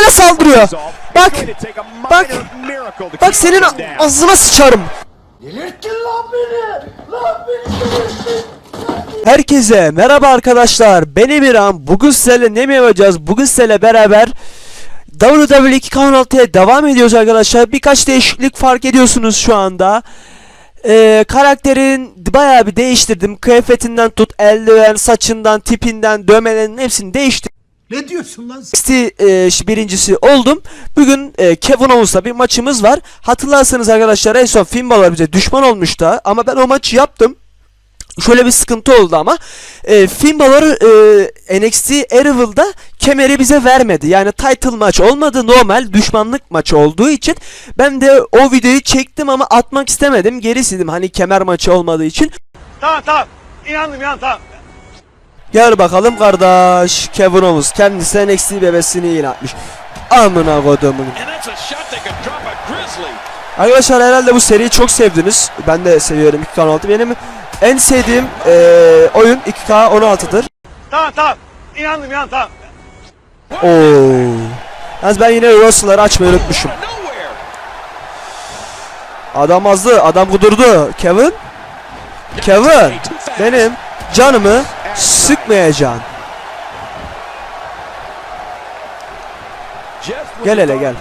Böyle saldırıyor. Bak. Bak. Bak senin ağzına sıçarım. Delirttin lan beni! Lan beni delirttin! Herkese merhaba arkadaşlar. Ben Emirhan. Bugün sizlerle ne mi yapacağız? Bugün sizlerle beraber WWE 2K16'ya devam ediyoruz arkadaşlar. Birkaç değişiklik fark ediyorsunuz şu anda. Ee, karakterin bayağı bir değiştirdim. Kıyafetinden tut, eldiven, saçından, tipinden, dövmelerinin hepsini değiştirdim. Ne diyorsun lan sen? NXT e, ş- birincisi oldum. Bugün e, Kevin Owens'la bir maçımız var. Hatırlarsanız arkadaşlar en son Finn Balor bize düşman olmuştu. Ama ben o maçı yaptım. Şöyle bir sıkıntı oldu ama e, Finn Balor e, NXT Arrival'da kemeri bize vermedi. Yani title maç olmadı normal düşmanlık maçı olduğu için ben de o videoyu çektim ama atmak istemedim. Geri sildim hani kemer maçı olmadığı için. Tamam tamam. İnandım inan tamam. Gel bakalım kardeş Kevin Owens kendisi NXT bebesini ilan etmiş. Amına kodumun. Arkadaşlar herhalde bu seriyi çok sevdiniz. Ben de seviyorum 2K16. Benim en sevdiğim eee, oyun 2K16'dır. Tamam tamam. İnandım inan tamam. Oo. Yalnız ben yine Russell'ları açmayı unutmuşum. Adam azdı, adam kudurdu. Kevin? Kevin, benim canımı sıkmayacaksın. Gel hele gel.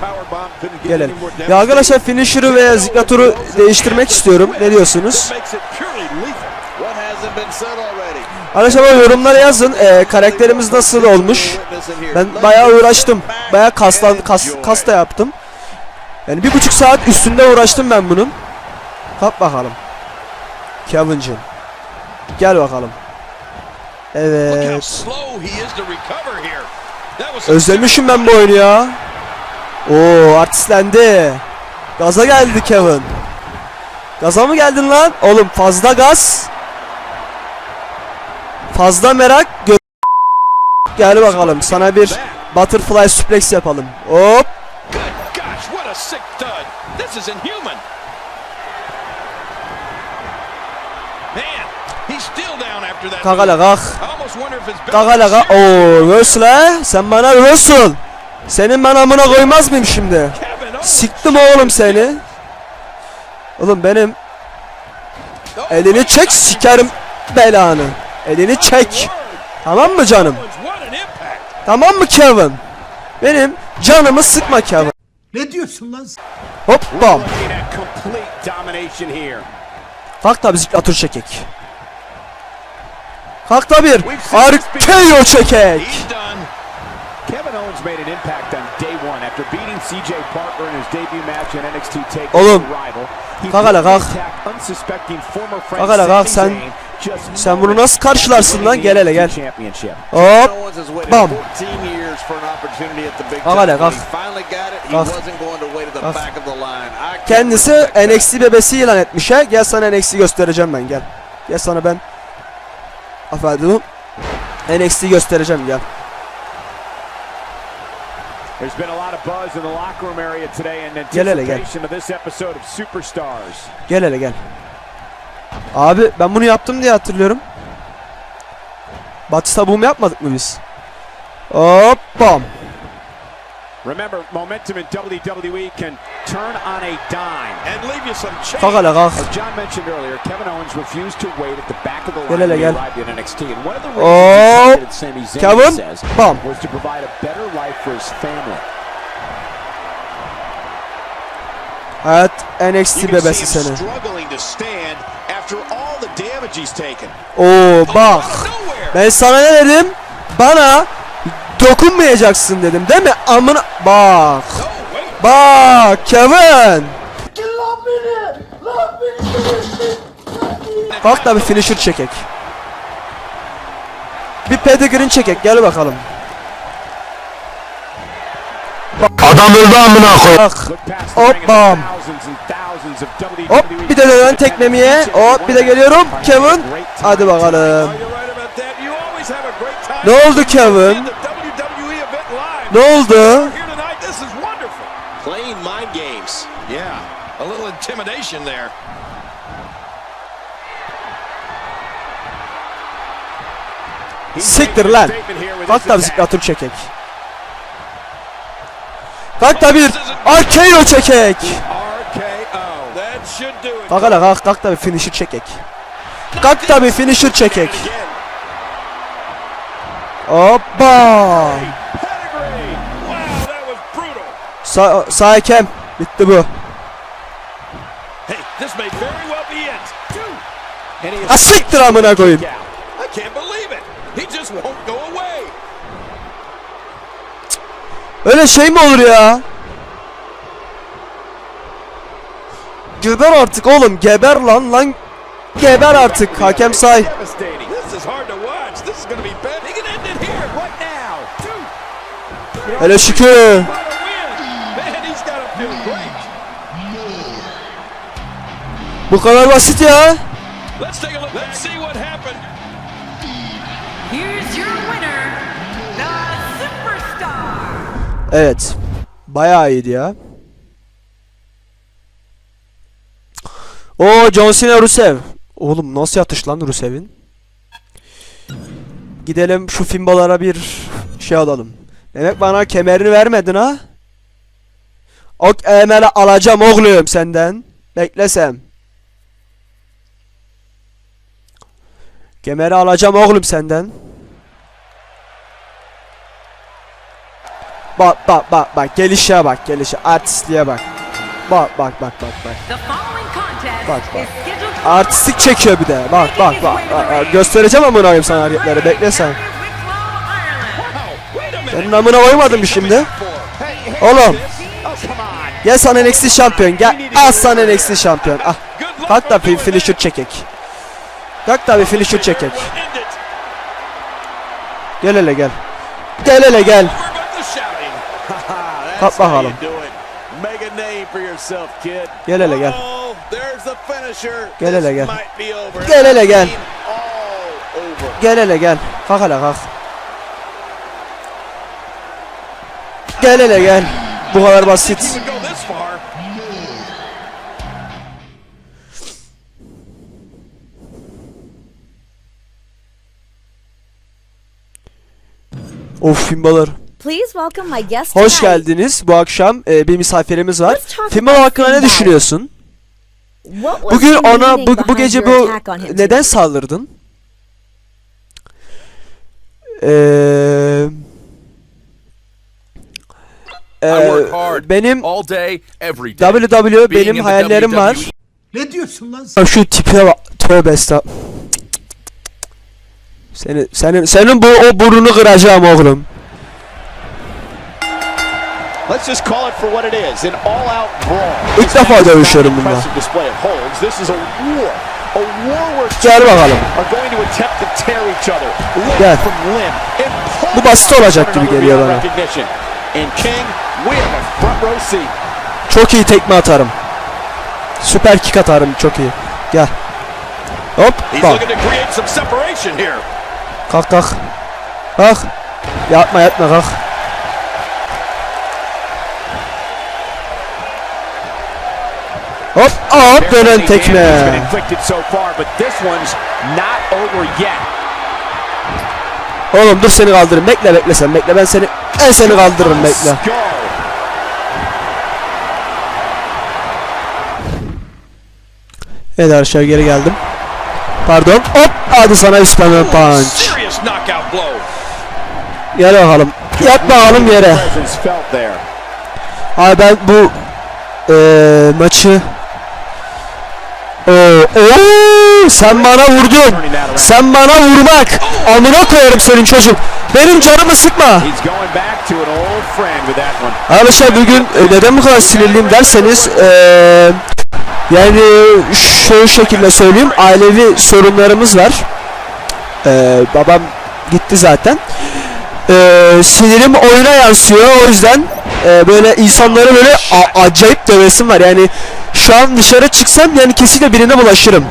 Gel hele. Ya arkadaşlar finisher'ı veya ziklatörü değiştirmek istiyorum. Ne diyorsunuz? Arkadaşlar yorumlara yazın. Ee, karakterimiz nasıl olmuş? Ben bayağı uğraştım. Bayağı kaslan, kas, kas da yaptım. Yani bir buçuk saat üstünde uğraştım ben bunun. Kalk bakalım. Kevin'cim. Gel bakalım. Evet. Özlemişim ben bu oyunu ya. Oo artistlendi. Gaza geldi Kevin. Gaza mı geldin lan? Oğlum fazla gaz. Fazla merak. Gö Gel bakalım sana bir butterfly suplex yapalım. Hop. Kalk hele kalk. Oo Russell he? Sen bana Russell. Senin ben amına koymaz mıyım şimdi? Siktim oğlum seni. Oğlum benim elini çek sikerim belanı. Elini çek. Tamam mı canım? Tamam mı Kevin? Benim canımı sıkma Kevin. Ne diyorsun lan? Hop bam. Kalk da bizi atır çekek. Kalk da bir RKO çekek. He's done. Kevin Owens made an impact on day one after beating CJ Parker in his debut match in NXT TakeOver Oğlum, kalk hele, kalk. Kalk hele, kalk, sen- sen bunu nasıl karşılarsın lan? Gel hele, gel. Hop. Bam. 14 years for an opportunity at the big Kalk hele, kalk. Kalk. Kalk. Kendisi. NXT bebesi ilan etmiş he. Gel sana NXT göstereceğim ben gel. Gel sana ben. Efendim. NXT göstereceğim gel. There's been a lot of buzz in the locker room area today in anticipation of this episode of Superstars. Gel hele gel. Abi ben bunu yaptım diye hatırlıyorum. Batista boom yapmadık mı biz? Hop bam. Remember, momentum in WWE can turn on a dime. And leave you some kalk. As John mentioned earlier, Kevin Owens refused to wait at the back of the line when he arrived in NXT. And one of the Oh, reasons targeted Sami Zayn, Kevin, says, bam. was to provide a better life for his family. You NXT can bebesi seni. struggling to stand after all the damage he's taken. Oo bak. Of nowhere. Ben sana ne dedim? Bana dokunmayacaksın dedim değil mi? Amına bak. Bak Kevin. Lan beni! Lan beni! Kalk da bir finisher çekek. Bir pedigrin çekek gel bakalım. Adam öldü amına koy. Bak. The Hop, bir de dönen tekmemiye. Hop bir de geliyorum. Kevin. Hadi bakalım. Ne oldu Kevin? Ne oldu? Here tonight, this is wonderful. Playing mind games. Yeah, a little intimidation there. Siktir lan. Kalk da bisiklatör çekek. Kalk da bir RKO çekek. Kalk hele kalk kalk da bir finisher çekek. Kalk da bir finisher çekek. Hoppa. Sa sağ hakem. Bitti bu. Hey, this may very well be it. And he Ha siktir amına koyayım. I can't believe it. He just won't go away. Öyle şey mi olur ya? Geber artık oğlum geber lan lan. Geber artık hakem say. Devastating. This Bu kadar basit ya. Let's take a look. Let's see what happened. Here's your winner, the Superstar. Evet. Bayağı iyiydi ya. O John Cena Rusev. Oğlum nasıl yatış lan Rusev'in? Gidelim şu Fimbalara bir şey alalım. Demek bana kemerini vermedin ha? O kemeri alacağım oğlum senden. Beklesem. Kemeri alacağım oğlum senden. Bak bak bak bak gelişe bak gelişe artistliğe bak. Bak bak bak bak bak. Bak, bak. Artistik çekiyor bir de. Bak bak bak. bak. Göstereceğim amına koyayım sana hareketleri. Bekle sen. Senin amına koymadım mı şimdi? Oğlum. Gel sana NXT şampiyon. Gel. Al sana NXT şampiyon. Ah. Kalk da finisher çekek. Kalk da bir finisher çekek. Gel hele gel. Gel hele gel. Kalk bakalım. Gel hele gel. Oh. Gel hele gel. Gel hele gel. Gel hele gel. Kalk hele kalk. Gel hele gel. Bu kadar basit. Of Fimbalar. Please welcome my guest Hoş tonight. geldiniz. Bu akşam e, bir misafirimiz var. Let's talk about hakkında ne düşünüyorsun? What was Bugün the ona meaning bu, bu behind gece your bu attack on him neden today? saldırdın? I work hard benim all day, every day. WWE Being benim the hayallerim var. WWE Ne diyorsun lan sen? Ya Şu tipe bak. Tövbe estağfurullah. Senin senin senin bu o burnunu kıracağım oğlum. Let's just call it for what it is, an all-out brawl. İlk defa dövüşüyorum bununla. Gel bakalım. Gel. Bu basit olacak gibi geliyor bana. Çok iyi tekme atarım. Süper kick atarım çok iyi. Gel. Hop bak. Kalk kalk. Kalk. Yatma yatma kalk. Hop hop dönen tekme. Oğlum dur seni kaldırırım. Bekle bekle sen bekle ben seni ben seni kaldırırım bekle. Evet arkadaşlar geri geldim. Pardon. Hop hadi sana İspanyol punch. Gel bakalım. Yat bakalım yere. Abi ben bu eee maçı Oo, oo, sen bana vurdun. Sen bana vurmak. Amına koyarım senin çocuk. Benim canımı sıkma. Arkadaşlar bugün e, neden bu kadar sinirliyim derseniz eee yani şu şekilde söyleyeyim ailevi sorunlarımız var. Eee, babam gitti zaten. Eee, sinirim oyuna yansıyor o yüzden eee, böyle insanları böyle acayip dövesim var yani şu an dışarı çıksam yani kesinlikle birine bulaşırım.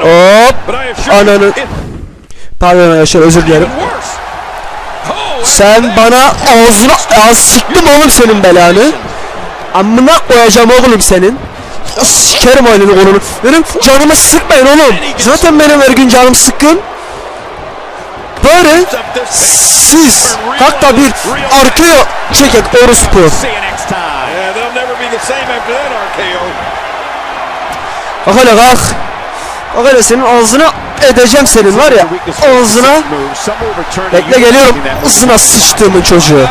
Hop Ananı- pardon arkadaşlar özür dilerim. Sen bana ağzına az siktim oğlum senin belanı. Amına koyacağım oğlum senin. Sikerim oyunun kolunu. Benim canımı sıkmayın oğlum. Zaten benim her gün canım sıkkın. Böyle siz hatta bir arkaya çekek orospu. Bak hele kalk. Bak hele senin ağzına edeceğim senin var ya ağzına. Bekle geliyorum ısına sıçtığımın çocuğu.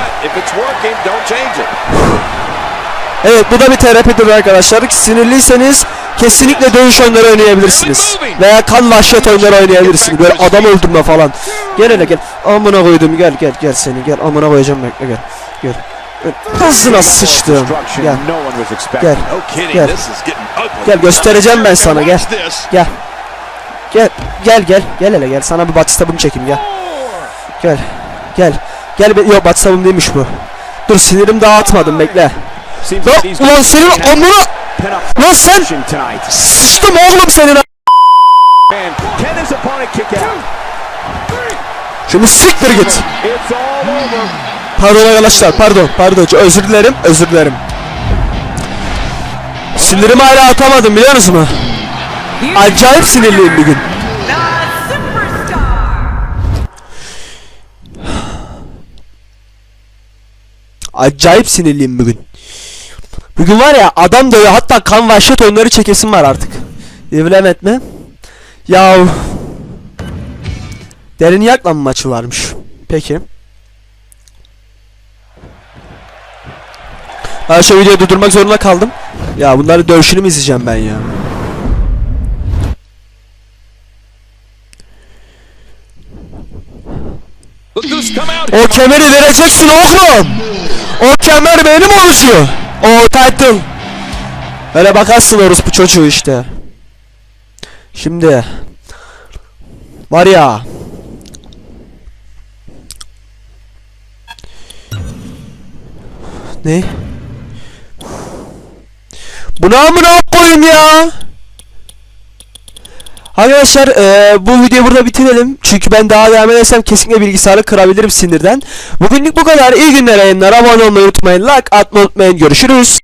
Evet bu da bir terapidir arkadaşlar. Sinirliyseniz kesinlikle dövüş oyunları oynayabilirsiniz. Veya kan vahşet oyunları oynayabilirsiniz. Böyle adam öldürme falan. Gel hele gel. Amına koydum gel gel gel seni gel. Amına koyacağım bekle gel. Gel. Hızına sıçtım. Gel. Gel. Gel. Gel göstereceğim ben sana gel. Gel. Gel gel gel gel hele gel sana bir batstabım çekeyim gel. Gel. Gel. Gel yok batstabım değilmiş bu. Dur sinirim dağıtmadım bekle. Lan ulan senin amına lan sen sıçtım oğlum senin? Şimdi siktir git. Pardon arkadaşlar pardon pardon özür dilerim özür dilerim. Sinirimi hala atamadım biliyor musun? Acayip sinirliyim bugün. Acayip sinirliyim bugün. Bugün var ya adam dövüyor hatta kan vahşet oyunları çekesim var artık. Evlem etme. Ya Derin yakla mı maçı varmış? Peki. Şu videoyu durdurmak zorunda kaldım. Ya bunları dövüşünü mü izleyeceğim ben ya? O kemeri vereceksin oğlum. O kemer benim oluşuyor. O title. Öyle bakarsın orospu çocuğu işte. Şimdi. Var ya. Ne? Bunu amına koyayım ya. Arkadaşlar eee, bu videoyu burada bitirelim. Çünkü ben daha devam edersem kesinlikle bilgisayarı kırabilirim sinirden. Bugünlük bu kadar. İyi günler yayınlar. Abone olmayı unutmayın. Like atmayı unutmayın. Görüşürüz.